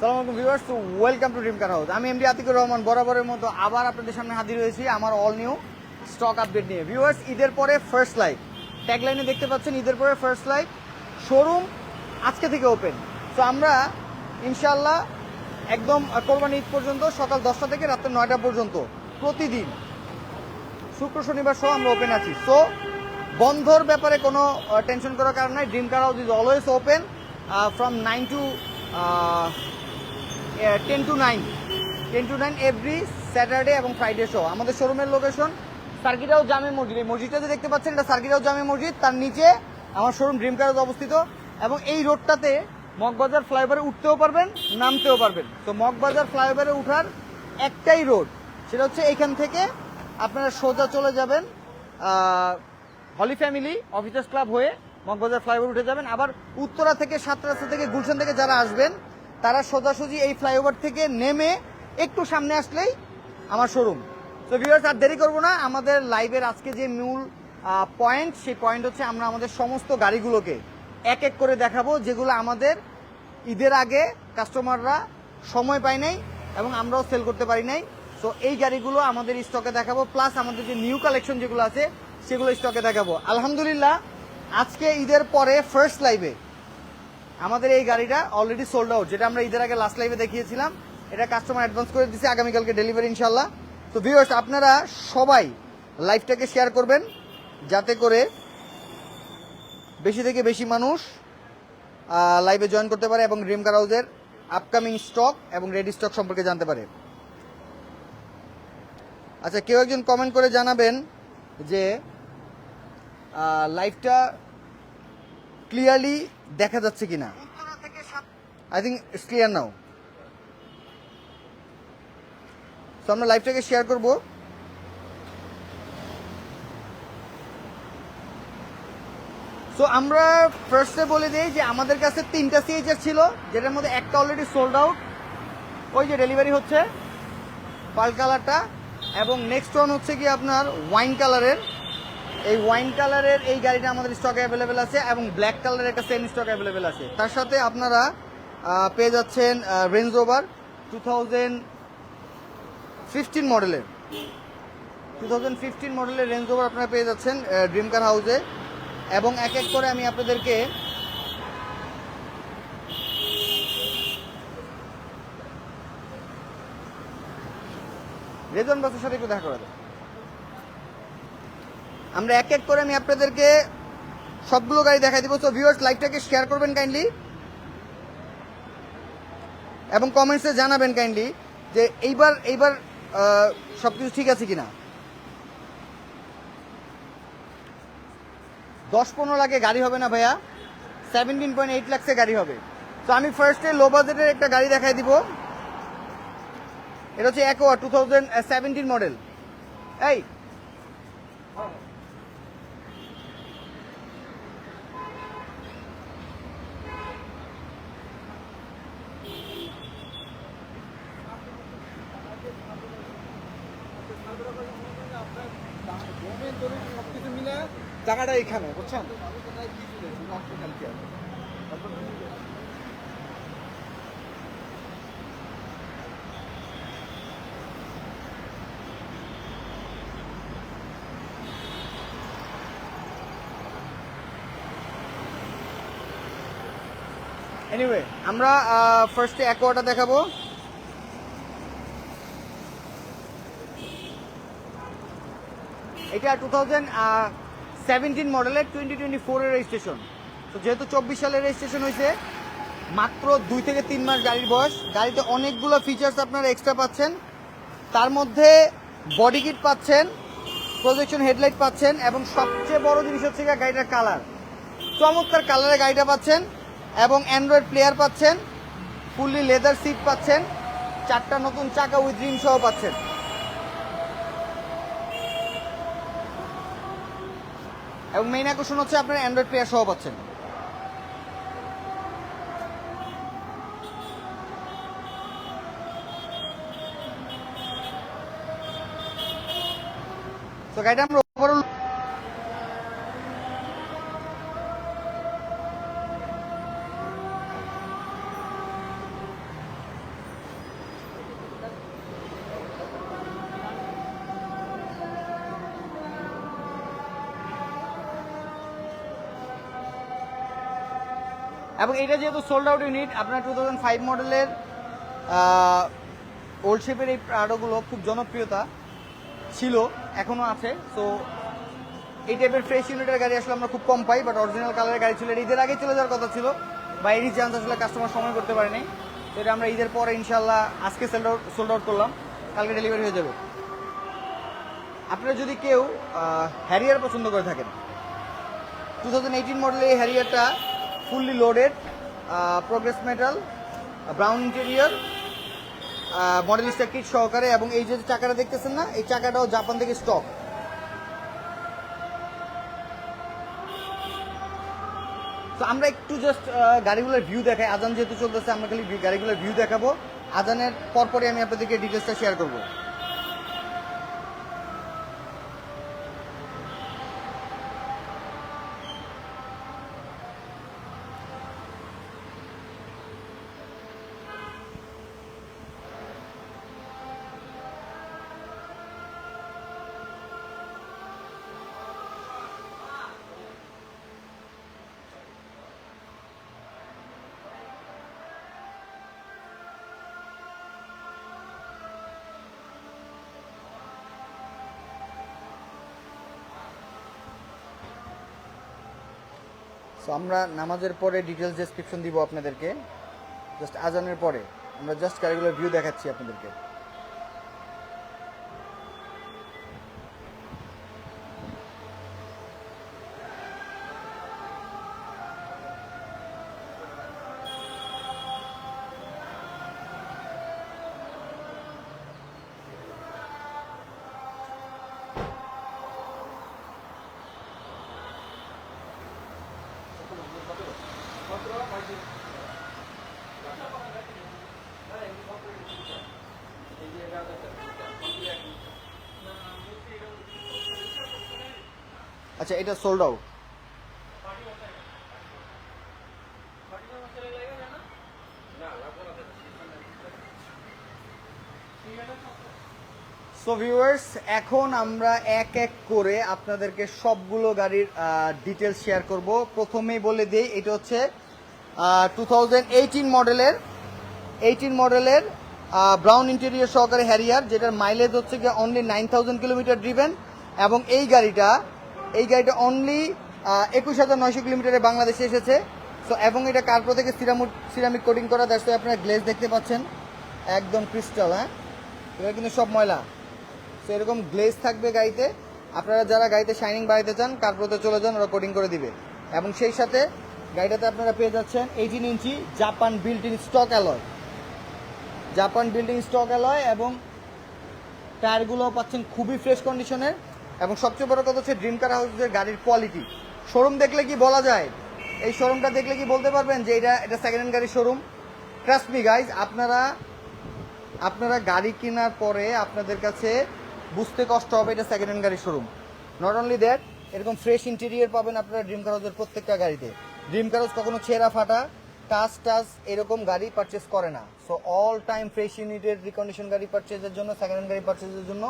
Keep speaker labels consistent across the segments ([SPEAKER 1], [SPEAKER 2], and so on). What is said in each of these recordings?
[SPEAKER 1] সালাম আলাইকুম welcome to dream car house আমি এমডি আতিকুর রহমান, বরাবরের মতো আবার আপনাদের সামনে হাজির হয়েছি আমার অল নিউ স্টক আপডেট নিয়ে। ভিউয়ার্স ঈদের পরে ফার্স্ট লাইভ ট্যাগলাইনে দেখতে পাচ্ছেন, ঈদের পরে ফার্স্ট লাইভ শোরুম আজকে থেকে ওপেন তো আমরা ইনশাল্লাহ একদম কোরবানি ঈদ পর্যন্ত, সকাল দশটা থেকে রাত্রে নয়টা পর্যন্ত প্রতিদিন শুক্র, শনিবার সহ আমরা ওপেন আছি। সো বন্ধর ব্যাপারে কোনো টেনশন করার কারণ নাই। Dream car house is always open from nine to ten to nine ten to nine every Saturday এবং ফ্রাইডে শো আমাদের শোরুমের লোকেশন সার্কিটাও জামে মসজিদ এই মসজিদটা যে দেখতে পাচ্ছেন, এটা সার্কিটাও জামে মসজিদ তার নিচে আমার শোরুম ড্রিম কার হাউস অবস্থিত। এবং এই রোডটাতে মগবাজার ফ্লাইওভারে উঠতেও পারবেন, নামতেও পারবেন। তো মগবাজার ফ্লাইওভারে উঠার একটাই রোড সেটা হচ্ছে এইখান থেকে আপনারা সোজা চলে যাবেন হলি ফ্যামিলি অফিসার্স ক্লাব হয়ে মগবাজার ফ্লাইওভার উঠে যাবেন। আবার উত্তরা থেকে সাত রাস্তা থেকে, গুলশান থেকে যারা আসবেন তারা সোজাসুজি এই ফ্লাইওভার থেকে নেমে একটু সামনে আসলেই আমার শোরুম তো ভিউয়ার্স আর দেরি করব না। আমাদের লাইভের আজকে যে মূল পয়েন্ট সেই পয়েন্ট হচ্ছে আমরা আমাদের সমস্ত গাড়িগুলোকে এক এক করে দেখাবো, যেগুলো আমাদের ঈদের আগে কাস্টমাররা সময় পায় নাই এবং আমরাও সেল করতে পারি নাই। সো এই গাড়িগুলো আমাদের স্টকে দেখাবো প্লাস আমাদের যে নিউ কালেকশন যেগুলো আছে, সেগুলো স্টকে দেখাবো। আলহামদুলিল্লাহ, আজকে ঈদের পরে ফার্স্ট লাইভে আমাদের এই গাড়িটা অলরেডি সোল্ড আউট যেটা আমরা ঈদের আগে লাস্ট লাইভে দেখিয়েছিলাম। এটা কাস্টমার অ্যাডভান্স করে দিচ্ছে আগামীকালকে ডেলিভারি ইনশাল্লাহ তো ভিউয়ার্স আপনারা সবাই লাইভটাকে শেয়ার করবেন, যাতে করে বেশি থেকে বেশি মানুষ লাইভে জয়েন করতে পারে এবং ড্রিম কার আপকামিং স্টক এবং রেডি স্টক সম্পর্কে জানতে পারে। আচ্ছা কেউ একজন কমেন্ট করে জানাবেন যে লাইভটা ক্লিয়ারলি দেখা যাচ্ছে কিনা? I think it's clear now তো আমরা লাইভটাকে শেয়ার করব। সো আমরা ফার্স্টে বলে দিই যে আমাদের কাছে তিনটা সিএইচআর ছিল যেটার মধ্যে একটা অলরেডি সোল্ড আউট ওই যে ডেলিভারি হচ্ছে পাল কালারটা এবং নেক্সট ওয়ান হচ্ছে কি আপনার ওয়াইন কালারের এই ওয়াইন কালারের এই গাড়িটা আমাদের স্টকে অ্যাভেলেবেল আছে এবং ব্ল্যাক কালারের একটা সেম স্টক অ্যাভেলেবেল আছে। তার সাথে আপনারা পেয়ে যাচ্ছেন range over two thousand fifteen মডেলের টু থাউজেন্ড ফিফটিন মডেলের রেঞ্জ ওভার আপনারা পেয়ে যাচ্ছেন ড্রিম কার হাউসে এবং এক এক করে আমি আপনাদেরকে রেজন বাসের সাথে একটু দেখা করা যায় আমরা এক এক করে আমি আপনাদেরকে সবগুলো গাড়ি দেখাই দিব। তো ভিউয়ার্স লাইভটাকে শেয়ার করবেন কাইন্ডলি এবং কমেন্টসে জানাবেন কাইন্ডলি যে এইবার এইবার সব কিছু ঠিক আছে কিনা। দশ পনেরো লাখে গাড়ি হবে না ভাইয়া। সেভেন্টিন পয়েন্ট এইট লাক্সে গাড়ি হবে। তো আমি ফার্স্টে লো বাজেটের একটা গাড়ি দেখাই দিব। এটা হচ্ছে Aqua two thousand seventeen model এই
[SPEAKER 2] এখানে বুঝছেন?
[SPEAKER 1] এনিওয়ে আমরা ফার্স্টে অ্যাকোয়াটা দেখাবো। এটা টু থাউজেন্ড সেভেন্টিন মডেলের টোয়েন্টি টোয়েন্টি ফোরের রেজিস্ট্রেশন তো যেহেতু চব্বিশ সালের রেজিস্ট্রেশন হয়েছে, মাত্র দুই থেকে তিন মাস গাড়ির বয়স। গাড়িতে অনেকগুলো ফিচার্স আপনারা এক্সট্রা পাচ্ছেন। তার মধ্যে বডি কিট পাচ্ছেন প্রজেকশন হেডলাইট পাচ্ছেন এবং সবচেয়ে বড় জিনিস হচ্ছে গাড়িটার কালার চমৎকার কালারে গাড়িটা পাচ্ছেন এবং অ্যান্ড্রয়েড প্লেয়ার পাচ্ছেন ফুললি লেদার সিট পাচ্ছেন, চারটা নতুন চাকা উইথ রিম সহ পাচ্ছেন। এবং মেইন আকর্ষণ হচ্ছে আপনার অ্যান্ড্রয়েড পেয়ার সহ পাচ্ছেন। তো গাড়িটা আমরা এবং এটা যেহেতু সোল্ড আউট ইউনিট আপনার টু থাউজেন্ড ফাইভ মডেলের ওল্ড শেপের এই প্রাডোগুলো খুব জনপ্রিয়তা ছিল এখনও আছে। সো এই টাইপের ফ্রেশ ইউনিটের গাড়ি আসলে আমরা খুব কম পাই বাট অরিজিনাল কালারের গাড়ি ছিল। ঈদের আগে চলে যাওয়ার কথা ছিল, বা এরই চান্স আসলে কাস্টমার সময় করতে পারেনি। তো এটা আমরা ঈদের পরে ইনশাল্লাহ আজকে সেল আউট সোল্ড আউট করলাম। কালকে ডেলিভারি হয়ে যাবে। আপনারা যদি কেউ হ্যারিয়ার পছন্দ করে থাকেন টু থাউজেন্ড এইটিন মডেলের এই হ্যারিয়ারটা fully loaded progress metal brown interior Modellista kit সহকারে এবং এই যে চাকাটা দেখতেছেন না, এই চাকাটাও জাপান থেকে স্টক তো আমরা একটু জাস্ট গাড়িগুলোর ভিউ দেখাই। আজান যেহেতু চলতেছে, আমরা খালি গাড়িগুলোর ভিউ দেখাবো। আজানের পরপরই আমি আপনাদেরকে ডিটেলসটা শেয়ার করব। সো আমরা নামাজের পরে ডিটেলস ডেসক্রিপশন দিব আপনাদেরকে। জাস্ট আজানের পরে। আমরা জাস্ট গাড়িগুলোর ভিউ দেখাচ্ছি আপনাদেরকে। আচ্ছা এটা সোল্ড আউট সো ভিউয়ার্স এখন আমরা এক এক করে আপনাদেরকে সবগুলো গাড়ির ডিটেলস শেয়ার করব। প্রথমেই বলে দিই, এটা হচ্ছে টু মডেলের এইটিন মডেলের ব্রাউন ইন্টেরিয়র সহকারে হ্যারিয়ার যেটার মাইলেজ হচ্ছে গিয়ে only nine thousand kilometre driven এবং এই গাড়িটা এই গাড়িটা অনলি একুশ হাজার নয়শো কিলোমিটারে বাংলাদেশে এসেছে। সো এবং এটা কার্পো থেকে সিরামুট সিরামিক কোটিং করা দ্যাটস আপনারা গ্লেজ দেখতে পাচ্ছেন। একদম ক্রিস্টাল হ্যাঁ? এটা কিন্তু সব ময়লা। তো এরকম গ্লেজ থাকবে গাড়িতে। আপনারা যারা গাড়িতে শাইনিং বাড়াইতে চান কার্পোতে চলে যান, ওরা কোটিং করে দিবে। এবং সেই সাথে গাড়িটাতে আপনারা পেয়ে যাচ্ছেন eighteen inch Japan in stock alloy Japan building stock alloy এবং টায়ারগুলো পাচ্ছেন খুবই ফ্রেশ কন্ডিশনের এবং সবচেয়ে বড় কথা হচ্ছে ড্রিম কার হাউসের গাড়ির কোয়ালিটি শোরুম দেখলে কি বলা যায়? এই শোরুমটা দেখলে কি বলতে পারবেন যে এটা এটা সেকেন্ড হ্যান্ড গাড়ির শোরুম? ট্রাস্ট মি গাইজ আপনারা আপনারা গাড়ি কেনার পরে আপনাদের কাছে বুঝতে কষ্ট হবে এটা সেকেন্ড হ্যান্ড গাড়ির শোরুম। নট অনলি দ্যাট এরকম ফ্রেশ ইন্টেরিয়র পাবেন আপনারা ড্রিম কার হাউসের প্রত্যেকটা গাড়িতে। ড্রিম কার হাউস কখনো ছেঁড়া ফাটা, টাচ টাচ এরকম গাড়ি পারচেস করে না। সো অল টাইম ফ্রেশ ইউনিটের রিকন্ডিশন গাড়ি পারচেজের জন্য সেকেন্ড হ্যান্ড গাড়ি পারচেজের জন্য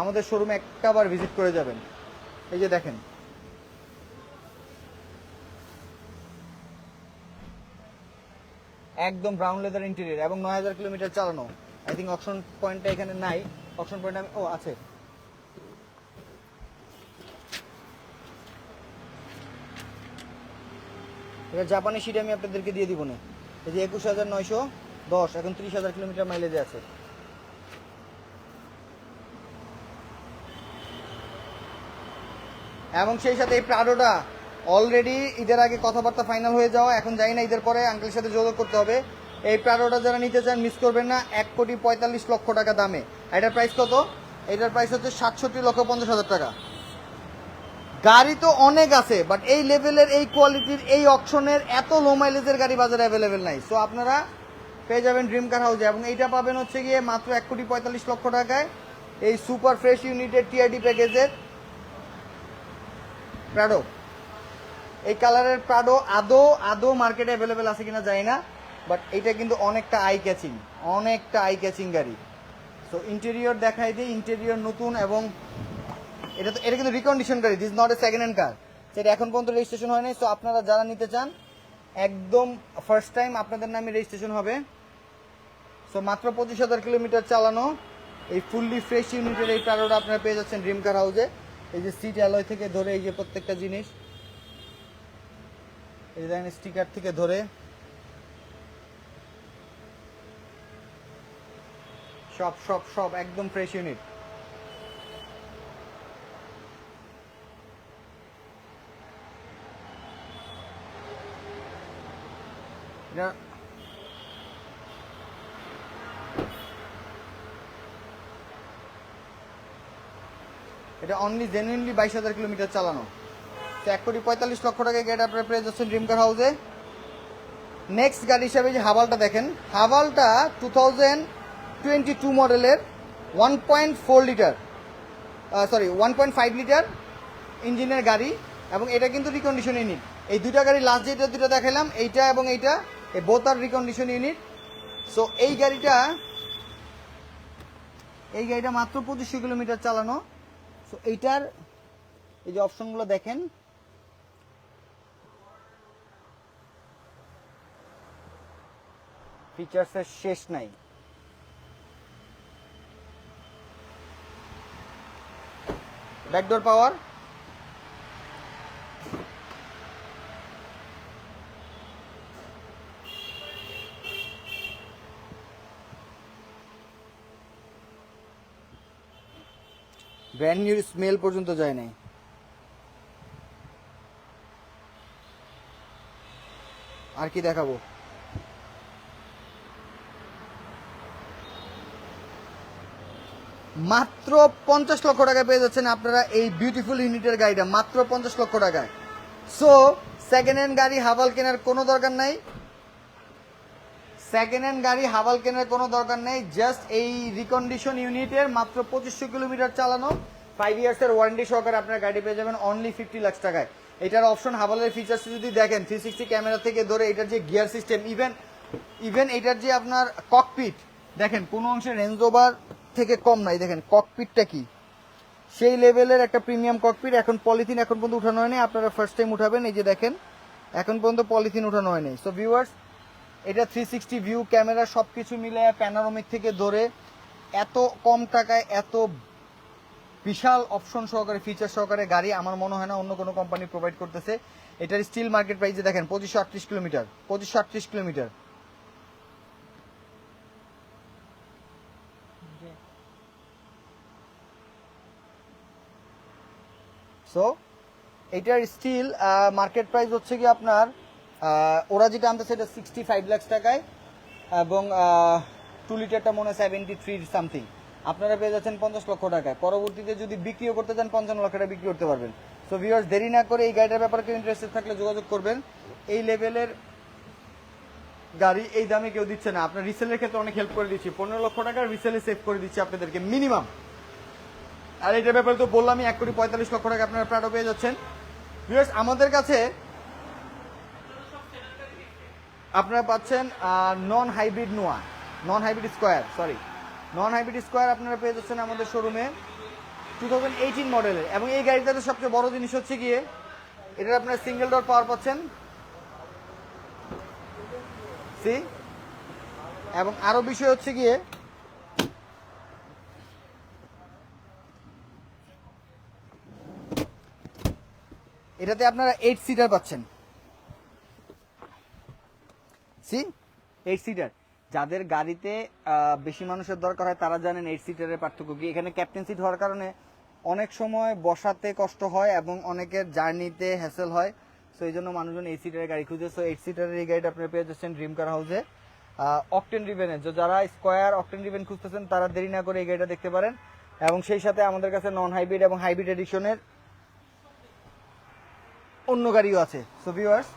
[SPEAKER 1] আমাদের শোরুমে একটাবার ভিজিট করে যাবেন। এই যে দেখেন। একদম ব্রাউন লেদার ইন্টেরিয়র এবং নয় হাজার কিলোমিটার চালানো। আই থিঙ্ক অপশন পয়েন্টটা এখানে নাই। অপশন পয়েন্ট আমি ও, আছে। এটা জাপানি সিট আমি আপনাদেরকে দিয়ে দিব না। এই যে একুশ হাজার নয়শো দশ, এখন ত্রিশ হাজার কিলোমিটার মাইলেজে আছে। এবং সেই সাথে এই প্রাডোটা অলরেডি ঈদের আগে কথাবার্তা ফাইনাল হয়ে যাওয়া। এখন যাই না, ঈদের পরে আঙ্কেলের সাথে যোগাযোগ করতে হবে। এই প্রাডোটা যারা নিতে চান মিস করবেন না, এক কোটি পঁয়তাল্লিশ লক্ষ টাকা দামে। এটার প্রাইস কত? এটার প্রাইস হচ্ছে সাতষট্টি লক্ষ পঞ্চাশ হাজার টাকা। গাড়ি তো অনেক আছে বাট এই লেভেলের এই কোয়ালিটির এই অপশনের এত লো মাইলেজের গাড়ি বাজারে অ্যাভেলেবেল নাই। সো আপনারা পেয়ে যাবেন ড্রিম কার হাউসে এবং এইটা পাবেন হচ্ছে গিয়ে মাত্র এক কোটি পঁয়তাল্লিশ লক্ষ টাকায় এই সুপার ফ্রেশ ইউনিটের টিআরডি প্যাকেজের প্রাডো এই কালারের প্রাডো আদৌ আদৌ মার্কেটে অ্যাভেলেবেল আছে কিনা জানি না বাট এটা কিন্তু অনেকটা আই ক্যাচিং অনেকটা আই ক্যাচিং গাড়ি। সো ইন্টেরিয়র দেখাই দিই ইন্টেরিয়র নতুন এবং এটা তো, এটা কিন্তু রিকন্ডিশন গাড়ি this not a second hand car সেটা এখন পর্যন্ত রেজিস্ট্রেশন হয়নি সো আপনারা যারা নিতে চান, একদম ফার্স্ট টাইম আপনাদের নামে রেজিস্ট্রেশন হবে। সো মাত্র পঁচিশ হাজার কিলোমিটার চালানো, এই ফুললি ফ্রেশ ইউনিটের এই প্যারোটা আপনারা পেয়ে যাচ্ছেন ড্রিম কার হাউসে এই যে সিট অ্যালয় থেকে ধরে এই যে প্রত্যেকটা জিনিস, এই দেখেন স্টিকার থেকে ধরে। সব সব সব, একদম ফ্রেশ ইউনিট এটা এটা অনলি জেনুইনলি বাইশ হাজার কিলোমিটার চালানো। তো এক কোটি পঁয়তাল্লিশ লক্ষ টাকা গাড়ি আপনার পেয়ে যাচ্ছেন ড্রিম কার হাউসে নেক্সট গাড়ি হিসাবে যে হাভালটা দেখেন হাভালটা টু থাউজেন্ড টোয়েন্টি টু মডেলের one point four litre sorry one point five litre ইঞ্জিনের গাড়ি, এবং এটা কিন্তু রিকন্ডিশন ইউনিট এই দুইটা গাড়ি লাস্ট যেটা দুটো দেখালাম এইটা এবং এইটা, এই both are recondition unit so এই গাড়িটা এই গাড়িটা মাত্র পঁচিশশো কিলোমিটার চালানো। সো এইটার এই যে অপশনগুলো দেখেন। ফিচার্সের শেষ নাই। Backdoor power brand new smell পর্যন্ত যায় নাই। আর কি দেখাবো? মাত্র পঞ্চাশ লক্ষ টাকা পেয়ে যাচ্ছেন আপনারা এই বিউটিফুল ইউনিটের গাড়িটা, মাত্র পঞ্চাশ লক্ষ টাকায়। সো সেকেন্ড হ্যান্ড গাড়ি হাভাল কেনার কোনো দরকার নাই। সেকেন্ড হ্যান্ড গাড়ি হাভাল কেনার কোনো দরকার নেই জাস্ট এই রিকন্ডিশন ইউনিটের মাত্র পঁচিশশো কিলোমিটার চালানো। ফাইভ ইয়ার্সের ওয়ারেন্টি সহকারে আপনার গাড়ি পেয়ে যাবেন অনলি ফিফটি লাখ টাকায়। এটার অপশন হাভালের ফিচার্স যদি দেখেন থ্রি সিক্সটি ক্যামেরা থেকে ধরে এটার যে গিয়ার সিস্টেম ইভেন ইভেন এটার যে আপনার ককপিট দেখেন, কোনো অংশে রেঞ্জ ওভার থেকে কম নাই। দেখেন ককপিটটা কি? সেই লেভেলের একটা প্রিমিয়াম ককপিট এখন পলিথিন এখন পর্যন্ত উঠানো হয়নি। আপনারা ফার্স্ট টাইম উঠাবেন, এই যে দেখেন, এখন পর্যন্ত পলিথিন উঠানো হয়নি। সো ভিউয়ার্স এটা থ্রি সিক্সটি ভিউ ক্যামেরা সব কিছু মিলে প্যানারোমিক থেকে ধরে এত কম টাকায়, এত বিশাল অপশন সহকারে ফিচার সহকারে গাড়ি আমার মনে হয় না অন্য কোনো কোম্পানি প্রোভাইড করতেছে। এটার স্টিল মার্কেট প্রাইসে দেখেন, পঁচিশশো আটত্রিশ কিলোমিটার, পঁচিশশো আটত্রিশ কিলোমিটার। সো এটার স্টিল মার্কেট প্রাইস হচ্ছে কি আপনার ওরা যেটা আনতেছে এটা সিক্সটি ফাইভ লাখ টাকায় এবং টু লিটারটা মনে হয় সেভেন্টি থ্রি সামথিং আপনারা পেয়ে যাচ্ছেন পঞ্চাশ লক্ষ টাকায়। পরবর্তীতে যদি বিক্রিও করতে চান, পঞ্চান্ন লক্ষ টাকা বিক্রি করতে পারবেন। সো ভিউয়ার্স দেরি না করে এই গাড়িটার ব্যাপারে কেউ ইন্টারেস্টেড থাকলে যোগাযোগ করবেন। এই লেভেলের গাড়ি এই দামে কেউ দিচ্ছে না। আপনার রিসেলের ক্ষেত্রে অনেক হেল্প করে দিচ্ছি। পনেরো লক্ষ টাকার রিসেলে সেভ করে দিচ্ছি আপনাদেরকে মিনিমাম আর এইটার ব্যাপারে তো বললামই, এক কোটি পঁয়তাল্লিশ লক্ষ টাকা আপনারা প্রাডো পেয়ে যাচ্ছেন। ভিউয়ার্স আমাদের কাছে আপনারা পাচ্ছেন non hybrid Noah. Non hybrid Esquire sorry non hybrid Esquire আপনারা পেয়ে যাচ্ছেন আমাদের শোরুমে টু থাউজেন্ড এইটিন মডেলের এবং এই গাড়িটাতে সবচেয়ে বড় জিনিস হচ্ছে গিয়ে, এটার আপনারা সিঙ্গেল ডোর পাওয়ার পাচ্ছেন। সি এবং আরও বিষয় হচ্ছে গিয়ে, এটাতে আপনারা এইট সিটার পাচ্ছেন। সি এইট সিটার যাদের গাড়িতে বেশি মানুষের দরকার হয়, তারা জানেন এইট সিটারের পার্থক্য কি। এখানে ক্যাপ্টেন সিট হওয়ার কারণে অনেক সময় বসাতে কষ্ট হয় এবং অনেকের জার্নিতে হ্যাসেল হয়। সো এই জন্য মানুষজন এইট সিটারের গাড়ি খুঁজে সো এইট সিটারের এই গাড়িটা আপনারা পেয়ে যাচ্ছেন ড্রিম কার হাউসে অকটেন রিভেনের যারা স্কোয়ার অকটেন রিভেন খুঁজতেছেন, তারা দেরি না করে এই গাড়িটা দেখতে পারেন। এবং সেই সাথে আমাদের কাছে নন হাইব্রিড এবং হাইব্রিড এডিশনের অন্য গাড়িও আছে। সো ভিউয়ার্স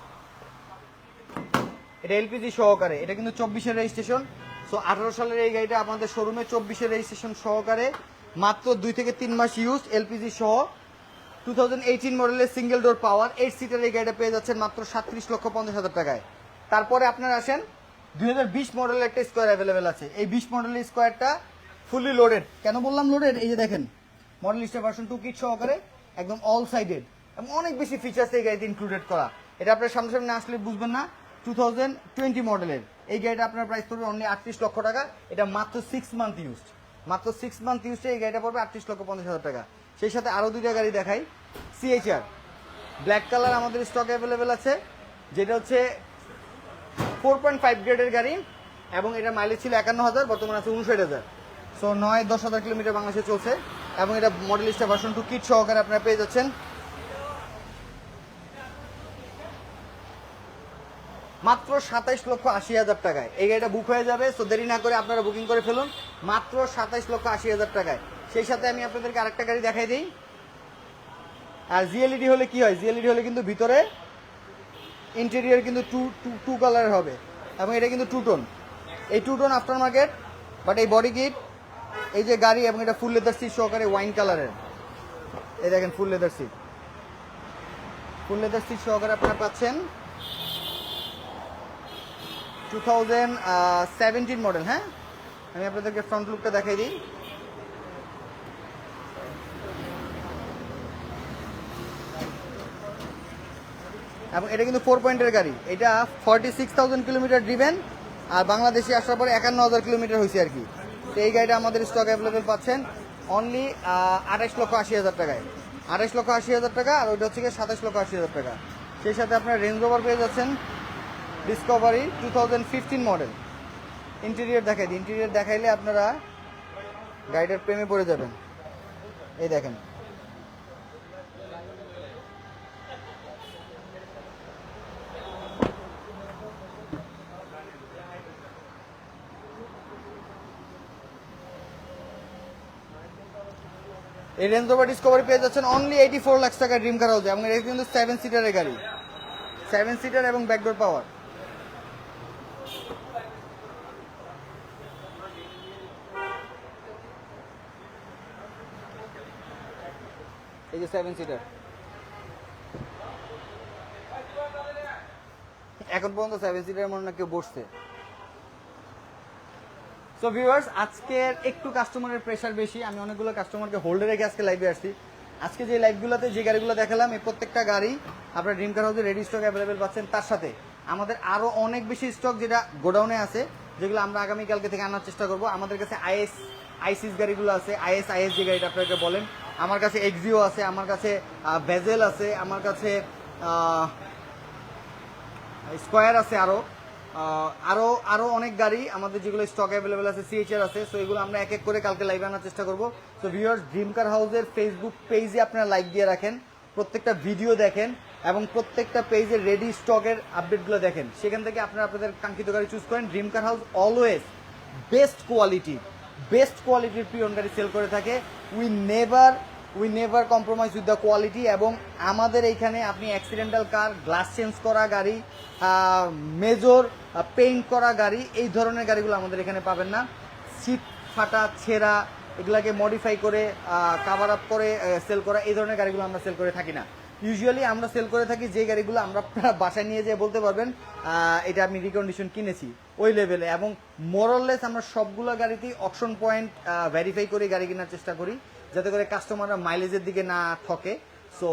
[SPEAKER 1] এটা এলপিজি সহকারে, এটা কিন্তু চব্বিশের রেজিস্ট্রেশন। সো আঠারো সালের এই গাড়িটা আমাদের শোরুমে চব্বিশের রেজিস্ট্রেশন সহকারে, মাত্র দুই থেকে তিন মাস ইউজ এলপিজি সহ। টু থাউজেন্ড মডেলের single door power eight seater এই গাড়িটা পেয়ে যাচ্ছেন মাত্র সাতত্রিশ লক্ষ পঞ্চাশ হাজার টাকায়। তারপরে আপনারা আসেন, দুই হাজার বিশ মডেলের একটা স্কোয়ার অ্যাভেলেবেল আছে। এই বিশ মডেলের স্কোয়ারটা ফুললি লোডেড কেন বললাম লোডেড এই যে দেখেন model star version two kit সহকারে, একদম অল সাইডেড এবং অনেক বেশি ফিচার্স এই গাড়িতে ইনক্লুডেড করা। এটা আপনার সামনে সামনে আসলে বুঝবেন না। টু থাউজেন্ড টোয়েন্টি মডেলের এই গাড়িটা আপনার প্রাইস পড়বে অনলি আটত্রিশ লক্ষ টাকা। এটা মাত্র সিক্স মান্থ ইউজড মাত্র সিক্স মান্থ ইউজে এই গাড়িটা পড়বে আটত্রিশ লক্ষ পঞ্চাশ হাজার টাকা। সেই সাথে আরও দুইটা গাড়ি দেখাই। সিএইচআর ব্ল্যাক কালার আমাদের স্টক অ্যাভেলেবেল আছে। যেটা হচ্ছে ফোর পয়েন্ট ফাইভ গ্রেডের গাড়ি এবং এটা মাইলেজ ছিল একান্ন হাজার, বর্তমানে আছে উনষাট হাজার। সো নয় দশ হাজার কিলোমিটার বাংলাদেশে চলছে এবং এটা model Modellista version two kit সহকারে আপনারা পেয়ে যাচ্ছেন। মাত্র সাতাইশ লক্ষ আশি হাজার টাকায়। এই গাড়িটা বুক হয়ে যাবে সো দেরি না করে আপনারা বুকিং করে ফেলুন। মাত্র সাতাইশ লক্ষ আশি হাজার টাকায়। সেই সাথে আমি আপনাদেরকে আরেকটা গাড়ি দেখাই দিই। আর জিএলইডি হলে কি হয়? জিএলইডি হলে কিন্তু ভিতরে ইন্টেরিয়র কিন্তু টু টু টু কালারের হবে। এবং এটা কিন্তু টু টোন এই two tone after market but এই বডি কিট এই যে গাড়ি এবং এটা ফুল লেদার সিট সহকারে ওয়াইন কালারের এই দেখেন full leather seat full leather seat সহকারে আপনারা পাচ্ছেন টু থাউজেন্ড সেভেন্টিন মডেল হ্যাঁ? আমি আপনাদেরকে ফ্রন্ট লুকটা দেখাই দিই। এবং এটা কিন্তু ফোর পয়েন্টের গাড়ি। এটা forty six thousand kilometre driven আর বাংলাদেশে আসার পরে একান্ন হাজার কিলোমিটার হয়েছে আর কি। তো এই গাড়িটা আমাদের স্টক অ্যাভেলেবেল পাচ্ছেন অনলি আঠাশ লক্ষ আশি হাজার টাকায়। আঠাশ লক্ষ আশি হাজার টাকা, আর ওইটা হচ্ছে সাতাশ লক্ষ আশি হাজার টাকা। সেই সাথে আপনার রেঞ্জ রোভার পেয়ে যাচ্ছেন। ডিসকভারি টু মডেল ইন্টেরিয়র দেখাই দিই। ইন্টেরিয়র দেখাইলে আপনারা গাড়িটার প্রেমে পড়ে যাবেন। এই দেখেন। এই রেঞ্জ রোভার ডিসকভারি পেয়ে যাচ্ছেন অনলি এইটি ফোর লাখ টাকা ড্রিম কার হাউসে এবং এটা কিন্তু সেভেন সিটারের গাড়ি। সেভেন সিটার এবং ব্যাকডোর পাওয়ার এই যে সেভেন সিটার এখন পর্যন্ত সেভেন সিটার মনে না কেউ বসছে। সো ভিউয়ার্স আজকের একটু কাস্টমারের প্রেশার বেশি। আমি অনেকগুলো কাস্টমারকে হোল্ডে রেখে আজকে লাইভে আসছি। আজকে যে লাইভগুলোতে যে গাড়িগুলো দেখালাম, এই প্রত্যেকটা গাড়ি আপনার ড্রিম কার হাউসে রেডি স্টক অ্যাভেলেবেল পাচ্ছেন। তার সাথে আমাদের আরও অনেক বেশি স্টক যেটা গোডাউনে আছে, যেগুলো আমরা আগামীকালকে থেকে আনার চেষ্টা করব। আমাদের কাছে আইএস আইসিস গাড়িগুলো আছে। আইএস আইএস যে গাড়িটা আপনাকে বলেন আমার কাছে এক্সিও আছে আমার কাছে ভেজেল আছে আমার কাছে স্কোয়ার আছে আরও। আহ, আরও আরও অনেক গাড়ি আমাদের যেগুলো স্টক অ্যাভেলেবেল আছে সিএইচআর আছে সো এগুলো আমরা এক এক করে কালকে লাইভে আনার চেষ্টা করব। ভিউয়ার্স ড্রিম কার হাউসের ফেসবুক পেজে আপনারা লাইক দিয়ে রাখেন প্রত্যেকটা ভিডিও দেখেন এবং প্রত্যেকটা পেজের রেডি স্টকের আপডেটগুলো দেখেন। সেখান থেকে আপনারা আপনাদের কাঙ্ক্ষিত গাড়ি চুজ করেন dream car house always best quality best কোয়ালিটির পিওন গাড়ি সেল করে থাকে। We never we never compromise with the quality এবং আমাদের এইখানে আপনি অ্যাক্সিডেন্টাল কার, গ্লাস চেঞ্জ করা গাড়ি মেজর পেইন্ট করা গাড়ি, এই ধরনের গাড়িগুলো আমাদের এখানে পাবেন না। সিট ফাটা, ছেঁড়া, এগুলাকে মডিফাই করে কাভার আপ করে সেল করা, এই ধরনের গাড়িগুলো আমরা সেল করে থাকি না। ইউজুয়ালি আমরা সেল করে থাকি যে গাড়িগুলো আমরা বাসায় নিয়ে যেয়ে বলতে পারবেন এটা আমি রিকন্ডিশন কিনেছি ওই লেভেলে এবং মোরললেস আমরা সবগুলো গাড়িতেই অপশন পয়েন্ট ভেরিফাই করে গাড়ি কেনার চেষ্টা করি, যাতে করে কাস্টমাররা মাইলেজের দিকে না ঠকে। সো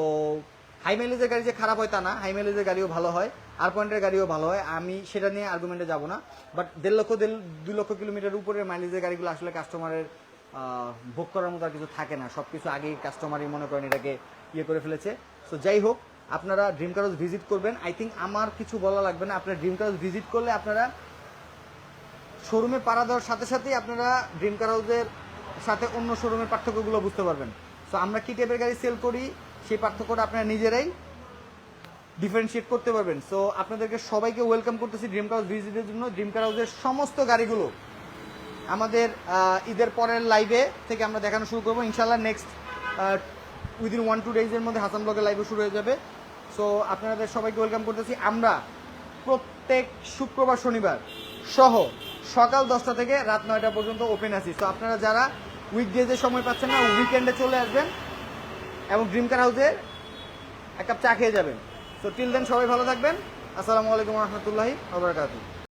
[SPEAKER 1] হাই মাইলেজের গাড়ি যে খারাপ হয় তা না হাই মাইলেজের গাড়িও ভালো হয় আর পয়েন্টের গাড়িও ভালো হয়। আমি সেটা নিয়ে আর্গুমেন্টে যাব না। বাট দেড় লক্ষ, দেড়, দুই লক্ষ কিলোমিটার উপরের মাইলেজের গাড়িগুলো আসলে কাস্টমারের ভোগ করার মতো আর কিছু থাকে না। সব কিছু আগেই কাস্টমারই মনে করেন এটাকে ইয়ে করে ফেলেছে। সো যাই হোক, আপনারা ড্রিম কারজ ভিজিট করবেন। আই থিঙ্ক আমার কিছু বলা লাগবে না। আপনারা ড্রিম কারজ ভিজিট করলে আপনারা শোরুমে পাড়া দেওয়ার সাথে সাথেই আপনারা ড্রিম কার হাউসের সাথে অন্য শোরুমের পার্থক্যগুলো বুঝতে পারবেন। সো আমরা কী টাইপের গাড়ি সেল করি, সেই পার্থক্যটা আপনারা নিজেরাই ডিফারেন্সিয়েট করতে পারবেন। সো আপনাদেরকে সবাইকে ওয়েলকাম করতেছি ড্রিম কার হাউস ভিজিটের জন্য। ড্রিম কার হাউসের সমস্ত গাড়িগুলো আমাদের ঈদের পরের লাইভে থেকে আমরা দেখানো শুরু করব। ইনশাল্লাহ নেক্সট উইদিন ওয়ান টু ডেজের মধ্যে হাসান ব্লগের লাইভে শুরু হয়ে যাবে। সো আপনাদের সবাইকে ওয়েলকাম করতেছি। আমরা প্রত্যেক শুক্রবার, শনিবার সহ সকাল দশটা থেকে রাত নয়টা পর্যন্ত ওপেন আছি। তো আপনারা যারা উইকডেজে সময় পাচ্ছেন না উইকেন্ডে চলে আসবেন এবং ড্রিম কার হাউসে এক কাপ চা খেয়ে যাবেন। তো টিল দেন সবাই ভালো থাকবেন। আসসালামু আলাইকুম রহমতুল্লাহি আবরাকাতু